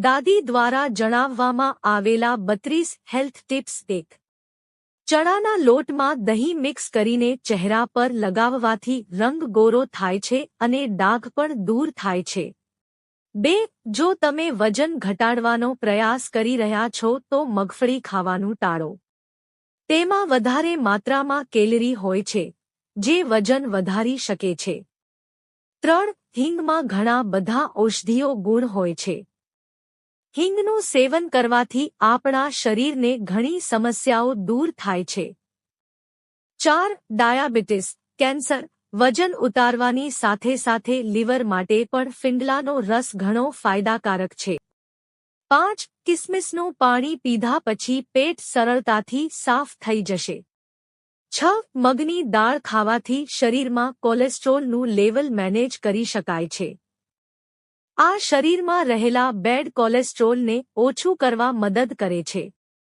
દાદી દ્વારા જણાવવામાં આવેલા બત્રીસ હેલ્થ ટિપ્સ એક. ચણાના લોટમાં દહીં મિક્સ કરીને ચહેરા પર લગાવવાથી રંગ ગોરો થાય છે અને ડાઘ પણ દૂર થાય છે. બે, જો તમે વજન ઘટાડવાનો પ્રયાસ કરી રહ્યા છો તો મગફળી ખાવાનું ટાળો. તેમાં વધારે માત્રામાં કેલરી હોય છે, જે વજન વધારી શકે છે. ત્રણ, હિંગમાં ઘણા બધા ઔષધીય ગુણ હોય છે. હિંગનું સેવન કરવાથી આપણા શરીરને ઘણી સમસ્યાઓ દૂર થાય છે. ચાર, ડાયાબિટીસ, કેન્સર, વજન ઉતારવાની સાથે સાથે લીવર માટે પણ ફિંડલાનો રસ ઘણો ફાયદાકારક છે. પાંચ, કિસમિસનું પાણી પીધા પછી પેટ સરળતાથી સાફ થઈ જશે. છ, મગની દાળ ખાવાથી શરીરમાં કોલેસ્ટ્રોલનું લેવલ મેનેજ કરી શકાય છે. આ શરીરમાં રહેલા બેડ કોલેસ્ટ્રોલને ઓછું કરવા મદદ કરે છે.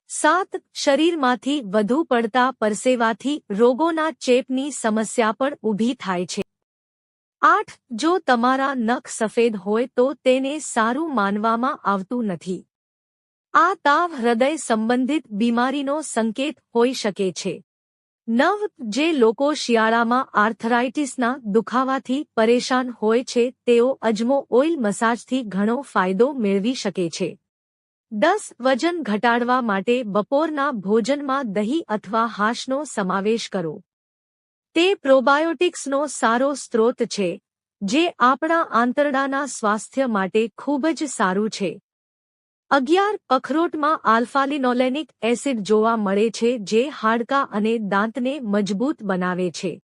સાત, શરીરમાંથી વધુ પડતા પરસેવાથી રોગોના ચેપની સમસ્યા પણ ઊભી થાય છે. આઠ, જો તમારા નખ સફેદ હોય તો તેને સારું માનવામાં આવતું નથી. આ તાવ હૃદય સંબંધિત બીમારીનો સંકેત હોઈ શકે છે. નવ, જે લોકો શિયાળામાં આર્થરાઇટિસના દુખાવાથી પરેશાન હોય છે, તેઓ અજમો ઓઇલ મસાજથી ઘણો ફાયદો મેળવી શકે છે. દસ, વજન ઘટાડવા માટે બપોરના ભોજનમાં દહીં અથવા હાશનો સમાવેશ કરો. તે પ્રોબાયોટિક્સનો સારો સ્ત્રોત છે, જે આપણા આંતરડાના સ્વાસ્થ્ય માટે ખૂબ જ સારું છે. અગિયાર અખરોટમાં આલ્ફાલિનોલેનિક એસિડ જોવા મળે છે, જે હાડકાં અને દાંતને મજબૂત બનાવે છે.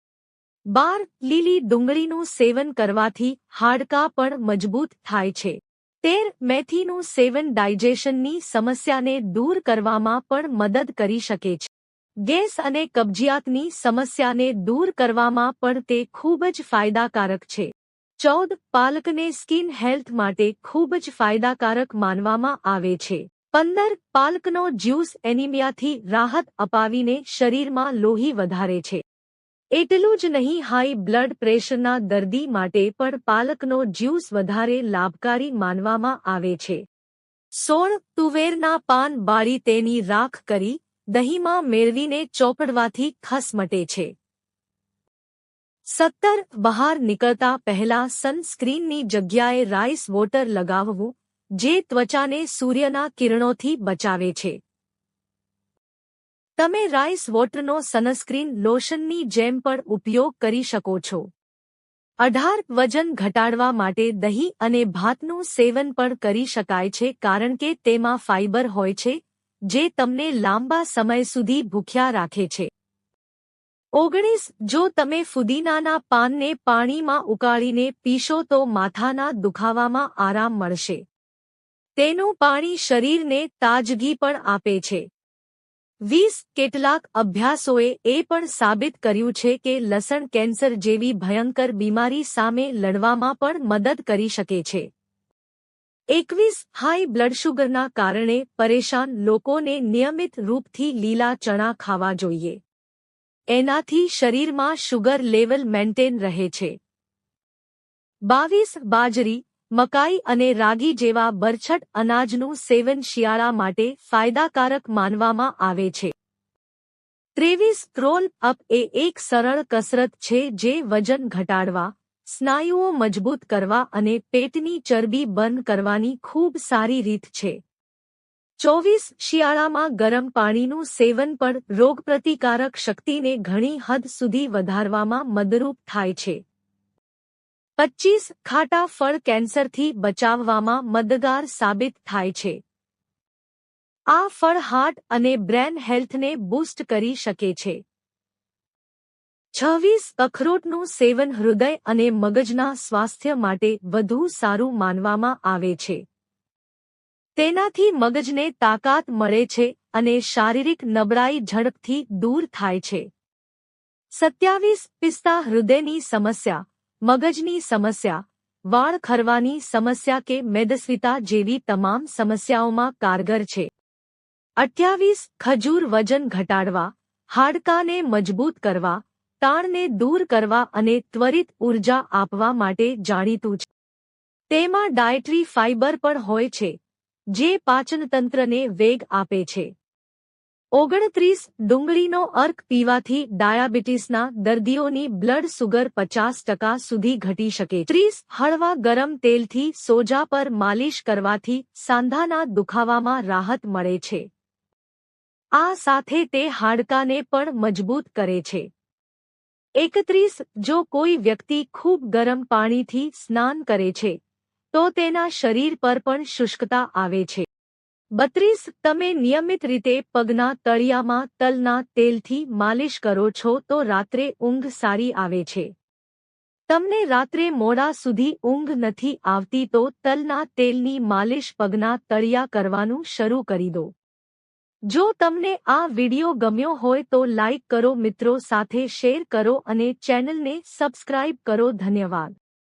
બાર, લીલી ડુંગળીનું સેવન કરવાથી હાડકાં પણ મજબૂત થાય છે. તેર, મેથીનું સેવન ડાયજેશનની સમસ્યાને દૂર કરવામાં પણ મદદ કરી શકે છે. ગેસ અને કબજિયાતની સમસ્યાને દૂર કરવામાં પણ તે ખૂબ જ ફાયદાકારક છે. ચૌદ પાલકને સ્કિન હેલ્થ માટે ખૂબ જ ફાયદાકારક માનવામાં આવે છે. પંદર પાલકનો જ્યુસ એનિમિયાથી રાહત અપાવીને શરીરમાં લોહી વધારે છે. એટલું જ નહીં, હાઈ બ્લડ પ્રેશરના દર્દી માટે પણ પાલકનો જ્યુસ વધારે લાભકારી માનવામાં આવે છે. સોળ તુવેરના પાન બાળી તેની રાખ કરી દહીંમાં મેળવીને ચોપડવાથી ખસ મટે છે. સત્તર બહાર નીકળતા પહેલા સનસ્ક્રીનની જગ્યાએ રાઈસ વોટર લગાવવું, જે ત્વચાને સૂર્યના કિરણોથી બચાવે છે. તમે રાઈસ વોટરનો સનસ્ક્રીન લોશનની જેમ પણ ઉપયોગ કરી શકો છો. અઢાર વજન ઘટાડવા માટે દહીં અને ભાતનું સેવન પણ કરી શકાય છે કારણ કે તેમાં ફાઇબર હોય છે, જે તમને લાંબા સમય સુધી ભૂખ્યા રાખે છે. ઓગણીસ, જો તમે ફુદીનાના પાનને પાણીમાં ઉકાળીને પીશો તો માથાના દુખાવામાં આરામ મળશે. તેનું પાણી શરીરને તાજગી પણ આપે છે. વીસ, કેટલાક અભ્યાસોએ એ પણ સાબિત કર્યું છે કે લસણ કેન્સર જેવી ભયંકર બીમારી સામે લડવામાં પણ મદદ કરી શકે છે. એકવીસ, હાઈ બ્લડ શુગરના કારણે પરેશાન લોકોને નિયમિત રૂપથી લીલા ચણા ખાવા જોઈએ. એનાથી શરીરમાં શુગર લેવલ મેન્ટેન રહે છે. બાવીસ, બાજરી, મકાઈ અને રાગી જેવા બરછટ અનાજનું સેવન શિયાળા માટે ફાયદાકારક માનવામાં આવે છે. ત્રેવીસ ક્રોલ અપ એ એક સરળ કસરત છે જે વજન ઘટાડવા, સ્નાયુઓ મજબૂત કરવા અને પેટની ચરબી બર્ન કરવાની ખૂબ સારી રીત છે. ચોવીસ શિયાળામાં ગરમ પાણીનું સેવન પણ રોગપ્રતિકારક શક્તિને ઘણી હદ સુધી વધારવામાં મદરૂપ થાય છે. પચ્ચીસ ખાટા ફળ કેન્સરથી બચાવવામાં મદદગાર સાબિત થાય છે. આ ફળ હાર્ટ અને બ્રેન હેલ્થને બૂસ્ટ કરી શકે છે. છવ્વીસ અખરોટનું સેવન હૃદય અને મગજના સ્વાસ્થ્ય માટે વધુ સારું માનવામાં આવે છે. તેનાથી મગજને તાકાત મળે છે અને શારીરિક નબળાઈ ઝડપથી દૂર થાય છે. સત્યાવીસ, પિસ્તા હૃદયની સમસ્યા, મગજની સમસ્યા, વાળ ખરવાની સમસ્યા કે મેદસ્વિતા જેવી તમામ સમસ્યાઓમાં કારગર છે. અઠ્યાવીસ, ખજૂર વજન ઘટાડવા, હાડકાને મજબૂત કરવા, તાણને દૂર કરવા અને ત્વરિત ઊર્જા આપવા માટે જાણીતું છે. તેમાં ડાયટરી ફાઇબર પણ હોય છે. જે પાચનતંત્રને વેગ આપે છે. ઓગણત્રીસ ડુંગળીનો અર્ક પીવાથી ડાયાબિટીસના દર્દીઓની બ્લડ સુગર પચાસ ટકા સુધી ઘટી શકે. ત્રીસ હળવા ગરમ તેલથી સોજા પર માલિશ કરવાથી સાંધાના દુખાવામાં રાહત મળે છે. આ સાથે તે હાડકાને પણ મજબૂત કરે છે. એકત્રીસ જો કોઈ વ્યક્તિ ખૂબ ગરમ પાણીથી સ્નાન કરે છે તો તેના શરીર પર પણ શુષ્કતા આવે છે. બત્રીસ, તમે નિયમિત રીતે પગના તળિયામાં તલના તેલથી માલિશ કરો છો તો રાત્રે ઊંઘ સારી આવે છે. તમને રાત્રે મોડા સુધી ઊંઘ નથી આવતી તો તલના તેલની માલિશ પગના તળિયા કરવાનું શરૂ કરી દો. જો તમને આ વિડિયો ગમ્યો હોય તો લાઇક કરો, મિત્રો સાથે શેર કરો અને ચેનલને સબસ્ક્રાઇબ કરો. ધન્યવાદ.